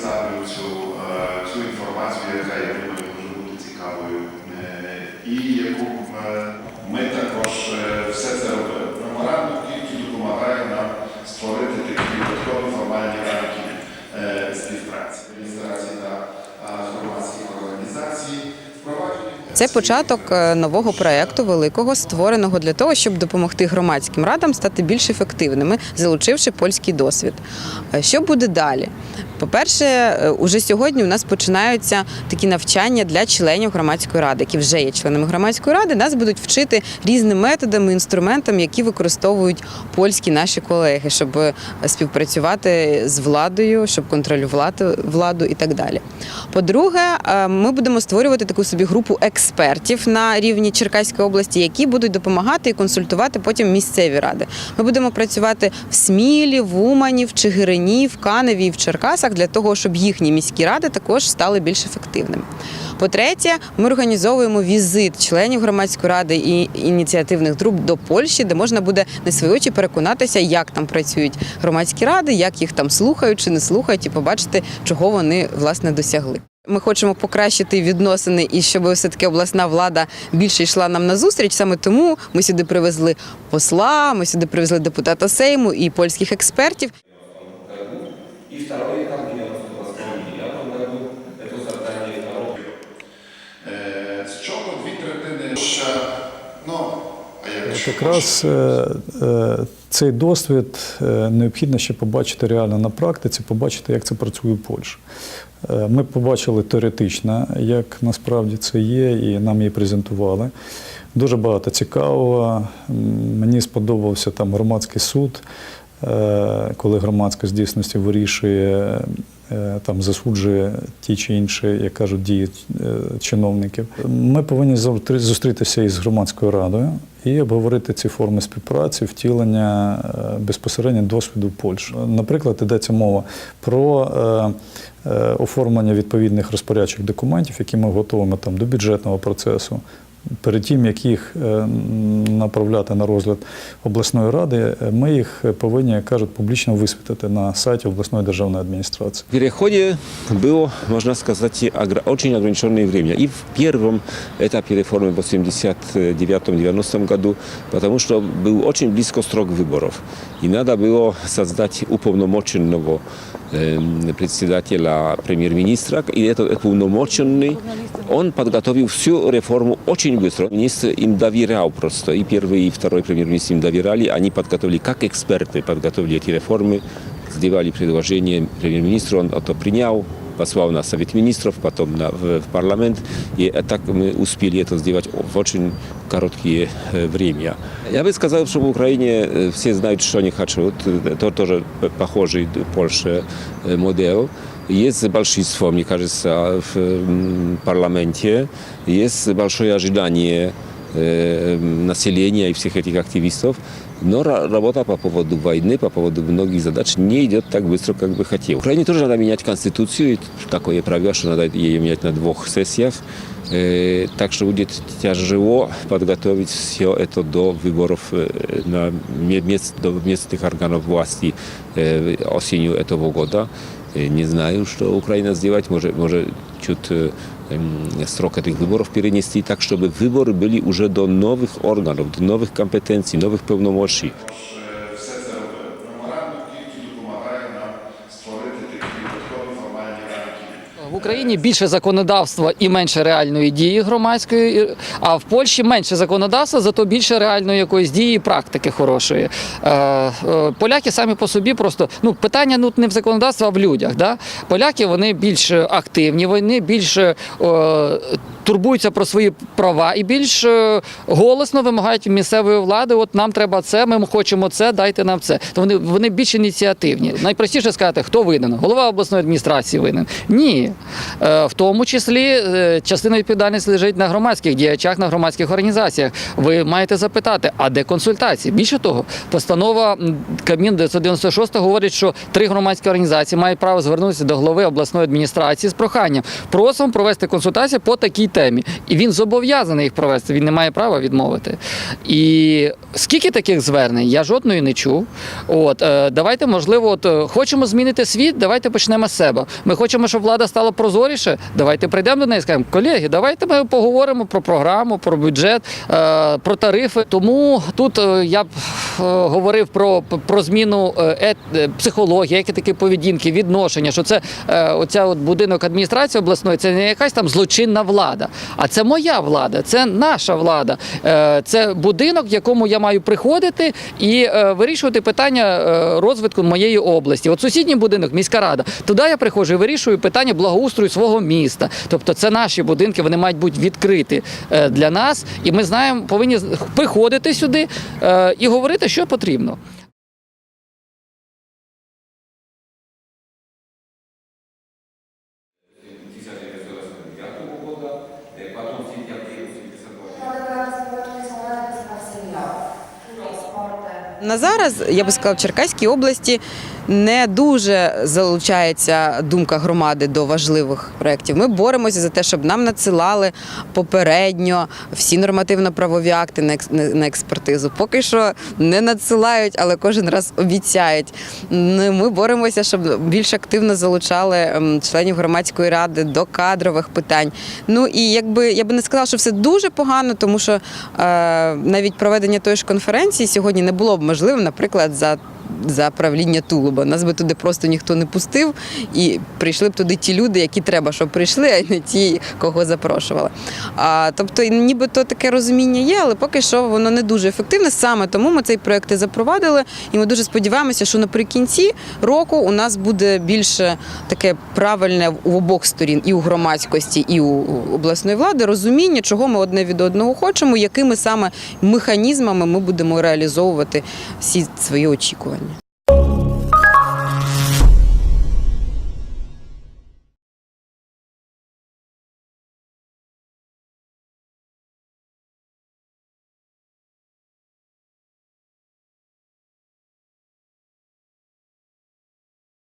представлю цю, е, цю інформацію, яка я думаю, може бути цікавою, е, і яку е, ми також все це робимо. Це початок е, нового проекту великого, створеного для того, щоб допомогти громадським радам стати більш ефективними, залучивши польський досвід. Е, Що буде далі? По-перше, е, уже сьогодні у нас починаються такі навчання для членів громадської ради, які вже є членами громадської ради. Нас будуть вчити різним методами, інструментам, які використовують польські наші колеги, щоб співпрацювати з владою, щоб контролювати владу і так далі. По-друге, ми будемо створювати таку собі групу експертів на рівні Черкаської області, які будуть допомагати і консультувати потім місцеві ради. Ми будемо працювати в Смілі, в Умані, в Чигирині, в Каневі і в Черкасах для того, щоб їхні міські ради також стали більш ефективними. По-третє, ми організовуємо візит членів громадської ради і ініціативних груп до Польщі, де можна буде на свої очі переконатися, як там працюють громадські ради, як їх там слухають чи не слухають, і побачити, чого вони власне досягли. Ми хочемо покращити відносини і щоб все таки обласна влада більше йшла нам на зустріч. Саме тому ми сюди привезли посла, ми сюди привезли депутата Сейму і польських експертів. И второе, как я в 2009 году это задание второго Е, З чого дві третини ще, ну, а якщо Якраз е, е, цей досвід е, необхідно ще побачити реально на практиці, побачити, як це працює в Польщі. Ми побачили теоретично, як насправді це є, і нам її презентували. Дуже багато цікавого. Мені сподобався там громадський суд, коли громадськість в дійсності вирішує, там засуджує ті чи інші, як кажуть, дії е, чиновників. Ми повинні зустрітися із громадською радою і обговорити ці форми співпраці, втілення е, безпосередньо досвіду Польщі. Наприклад, йдеться мова про е, е, оформлення відповідних розпорядчих документів, які ми готуємо там до бюджетного процесу. Перед тим, як їх е, м, направляти на розгляд обласної ради, е, ми їх повинні, як кажуть, публічно висвітити на сайті обласної державної адміністрації. В переходе было, можно сказать, и огр- очень ограниченное время. И в первом этапе реформы в 89-90 году, потому что был очень близко срок выборов. И надо было создать уполномоченного эм, председателя премьер-министра. И этот уполномоченный, он подготовил всю реформу очень быстро. Министр им доверял просто. И первый, и второй премьер-министр им доверяли. Они подготовили, как эксперты подготовили эти реформы, сделали предложение премьер-министру, он это принял, послал на Совет Министров, потом на, в, в парламент. И э, так мы успели это сделать в очень короткое э, время. Я бы сказал, что в Украине э, все знают, что они хотят. Это тоже похожий Польше э, модель. Есть большинство, мне кажется, в м, парламенте. Есть большое ожидание э, населения и всех этих активистов. Но ра- работа по поводу войны, по поводу многих задач не идет так быстро, как бы хотел. В Украине тоже надо менять конституцию. И Такое правило, что надо ее менять на двух сессиях. Э, Так что будет тяжело подготовить все это до выборов э, на ме- мест, до местных органов власти э, осенью этого года. Э, Не знаю, что Украина сделать. Может, может чуть э, ем, срок этих выборов перенести так, чтобы выборы были уже до новых органов, до новых компетенций, новых полномочий. е, все це робить. Меморандум В Україні більше законодавства і менше реальної дії громадської, а в Польщі менше законодавства, зато більше реальної якоїсь дії і практики хорошої. Е, е, поляки самі по собі просто ну питання ну не в законодавстві, а в людях. Да? Поляки вони більш активні, вони більш турбуються про свої права і більш е, голосно вимагають місцевої влади. От нам треба це, ми хочемо це, дайте нам це. То вони вони більш ініціативні. Найпростіше сказати, хто винен? Голова обласної адміністрації винен. Ні. Е, В тому числі е, частина відповідальності лежить на громадських діячах, на громадських організаціях. Ви маєте запитати, а де консультації? Більше того, постанова Кабмін 996 говорить, що три громадські організації мають право звернутися до голови обласної адміністрації з проханням. Просимо провести консультації по такій темі. І він зобов'язаний їх провести. Він не має права відмовити. І скільки таких звернень? Я жодної не чув. От е, давайте, можливо, от е, хочемо змінити світ. Давайте почнемо з себе. Ми хочемо, щоб влада стала прозоріше. Давайте прийдемо до неї і скажемо, колеги, давайте ми поговоримо про програму, про бюджет, е, про тарифи. Тому тут е, я б говорив про, про зміну е, ет, е, психології, етики поведінки, відношення, що це е, оця от будинок адміністрації обласної, це не якась там злочинна влада. а це моя влада, це наша влада. Е, Це будинок, в якому я маю приходити і е, вирішувати питання е, розвитку моєї області. От сусідній будинок, міська рада. Туди я приходжу і вирішую питання благоустрою свого міста. Тобто, це наші будинки, вони мають бути відкриті е, для нас, і ми знаємо, повинні приходити сюди е, і говорити, що потрібно. На зараз я би сказала, в Черкаській області не дуже залучається думка громади до важливих проєктів. Ми боремося за те, щоб нам надсилали попередньо всі нормативно-правові акти на екс- на- на експертизу. Поки що не надсилають, але кожен раз обіцяють. Ми боремося, щоб більш активно залучали ем, членів громадської ради до кадрових питань. Ну і якби я би не сказала, що все дуже погано, тому що е, навіть проведення тої ж конференції сьогодні не було б можливим, наприклад, за. За правління Тулуба. Нас би туди просто ніхто не пустив, і прийшли б туди ті люди, які треба, щоб прийшли, а не ті, кого запрошували. А, тобто, нібито таке розуміння є, але поки що воно не дуже ефективне. Саме тому ми цей проект і запровадили. І ми дуже сподіваємося, що наприкінці року у нас буде більше таке правильне у обох сторін, і у громадськості, і у обласної влади розуміння, чого ми одне від одного хочемо, якими саме механізмами ми будемо реалізовувати всі свої очікування.